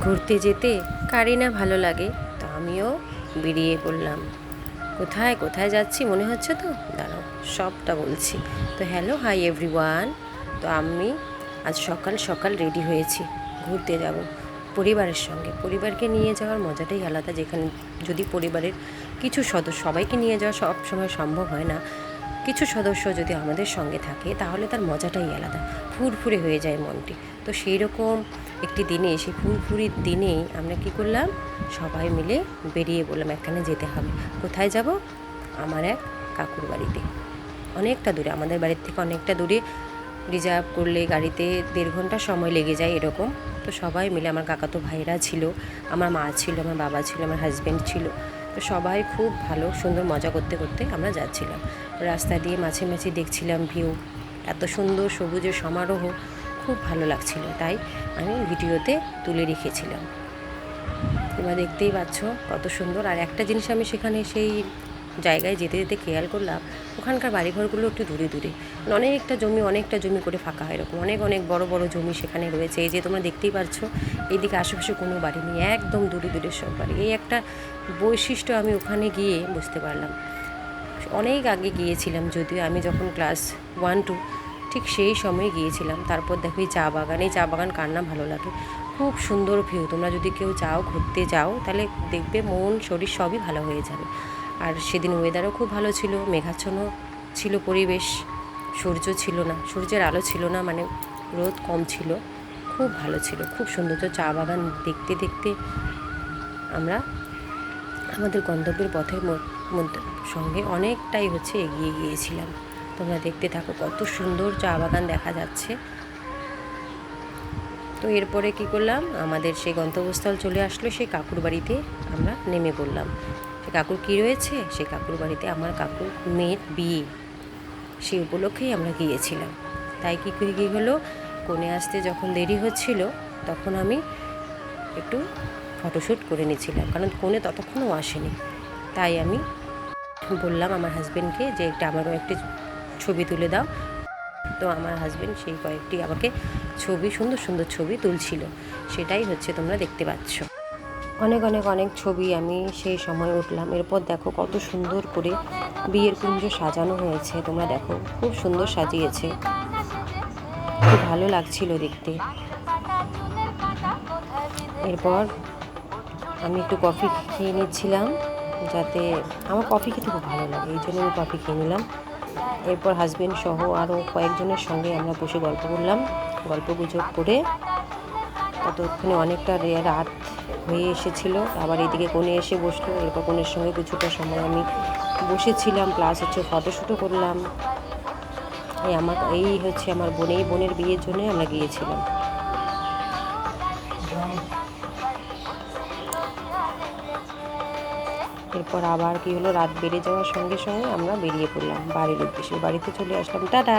ঘুরতে যেতে কারি না ভালো লাগে। তো আমিও বেরিয়ে পড়লাম। কোথায় কোথায় যাচ্ছি মনে হচ্ছে তো? দাঁড়াও, সবটা বলছি। তো হ্যালো হাই এভরিওয়ান তো আমি আজ সকাল সকাল রেডি হয়েছি, ঘুরতে যাব। পরিবারের সঙ্গে। পরিবারকে নিয়ে যাওয়ার মজাটাই আলাদা। যেখানে যদি পরিবারের কিছু সদস্য, সবাইকে নিয়ে যাওয়া সব সময় সম্ভব হয় না। কিছু সদস্য যদি আমাদের সঙ্গে থাকে, তাহলে তার মজাটাই আলাদা। ফুরফুরে হয়ে যায় মনটি। তো সেই রকম একটি দিনে, সেই ফুরফুরির দিনেই আমরা কি করলাম? সবাই মিলে বেরিয়ে বললাম, একখানে যেতে হবে। কোথায় যাব? আমার এক কাকুর বাড়িতে। অনেকটা দূরে, আমাদের বাড়ির থেকে অনেকটা দূরে। রিজার্ভ করলে গাড়িতে দেড় ঘণ্টা সময় লেগে যায় এরকম। তো সবাই মিলে, আমার কাকাতো ভাইরা ছিল, আমার মা ছিল, আমার বাবা ছিল, আমার হাজব্যান্ড ছিল। তো সবাই খুব ভালো, সুন্দর মজা করতে করতে আমরা যাচ্ছিলাম। রাস্তা দিয়ে মাঝে মাঝে দেখছিলাম ভিউ এত সুন্দর সবুজের সমারোহ, খুব ভালো লাগছিল। তাই আমি ভিডিওতে তুলে রেখেছিলাম। তোমরা দেখতেই পাচ্ছ কত সুন্দর। আর একটা জিনিস আমি সেখানে সেই জায়গায় যেতে যেতে খেয়াল করলাম, ওখানকার বাড়িঘরগুলো একটু দূরে দূরে। মানে অনেকটা জমি অনেকটা জমি করে ফাঁকা হয় এরকম। অনেক অনেক বড় বড় জমি সেখানে রয়েছে। এই যে তোমরা দেখতেই পাচ্ছ এইদিকে আশেপাশে কোনো বাড়ি নেই। একদম দূরে দূরে সব বাড়ি। এই একটা বৈশিষ্ট্য আমি ওখানে গিয়ে বুঝতে পারলাম। অনেক আগে গিয়েছিলাম যদিও আমি যখন ক্লাস ওয়ান টু ঠিক সেই সময় গিয়েছিলাম। তারপর দেখো এই চা বাগান, এই চা বাগান কার না ভালো লাগে? খুব সুন্দর ভিউ তোমরা যদি কেউ যাও ঘুরতে যাও, তাহলে দেখবে মন, শরীর সবই ভালো হয়ে যাবে। আর সেদিন ওয়েদারও খুব ভালো ছিল, মেঘাচ্ছন্ন ছিল পরিবেশ, সূর্য ছিল না, সূর্যের আলো ছিল না মানে রোদ কম ছিল, খুব ভালো ছিল, খুব সুন্দর। তো চা বাগান দেখতে দেখতে আমরা আমাদের গন্তব্যের পথের মধ্যে, সঙ্গে অনেকটাই হচ্ছে এগিয়ে গিয়েছিলাম। তোমরা দেখতে থাকো কত সুন্দর চা বাগান দেখা যাচ্ছে। তো এরপরে কি করলাম? আমাদের সেই গন্তব্যস্থল চলে আসলো, সেই কাকুর বাড়িতে আমরা নেমে পড়লাম। কাকুর কী রয়েছে? সেই কাকুর বাড়িতে আমার কাকুর মেয়ের বিয়ে। সেই উপলক্ষেই আমরা গিয়েছিলাম। তাই কী কী হলো? কোণে আসতে যখন দেরি হচ্ছিল, তখন আমি একটু ফটোশ্যুট করে নিয়েছিলাম। কারণ কোণে ততক্ষণও আসেনি। তাই আমি বললাম আমার হাজব্যান্ডকে যে একটা আমারও একটি ছবি তুলে দাও। তো আমার হাজব্যান্ড সেই কয়েকটি আমাকে ছবি, সুন্দর সুন্দর ছবি তুলছিল। সেটাই হচ্ছে তোমরা দেখতে পাচ্ছ। অনেক অনেক অনেক ছবি আমি সেই সময় উঠলাম। এরপর দেখো কত সুন্দর করে বিয়ের কুঞ্জ সাজানো হয়েছে। তোমরা দেখো, খুব সুন্দর সাজিয়েছে। খুব ভালো লাগছিল দেখতে। এরপর আমি একটু কফি খেয়ে নিচ্ছিলাম, যাতে আমার কফি খেতে খুব ভালো লাগে, এই জন্য আমি কফি খেয়ে নিলাম। এরপর হাজবেন্ড সহ আরও কয়েকজনের সঙ্গে আমরা বসে গল্প করলাম। গল্প গুজব করে ততক্ষণে অনেকটা রাত হয়ে এসেছিল। আবার এদিকে কোণে এসে বসল। এরপর কোণের সঙ্গে কিছুটা সময় আমি বসেছিলাম। প্লাস হচ্ছে ফটোশ্যুটও করলাম। এই আমার, এই হচ্ছে আমার বোন এই বোনের বিয়ের জন্যই আমরা গিয়েছিলাম। এরপর আবার কি হলো? রাত বেড়ে যাওয়ার সঙ্গে সঙ্গে আমরা বেরিয়ে পড়লাম। বাড়ির উদ্দেশ্যে। বাড়িতে চলে আসলাম। টাটা!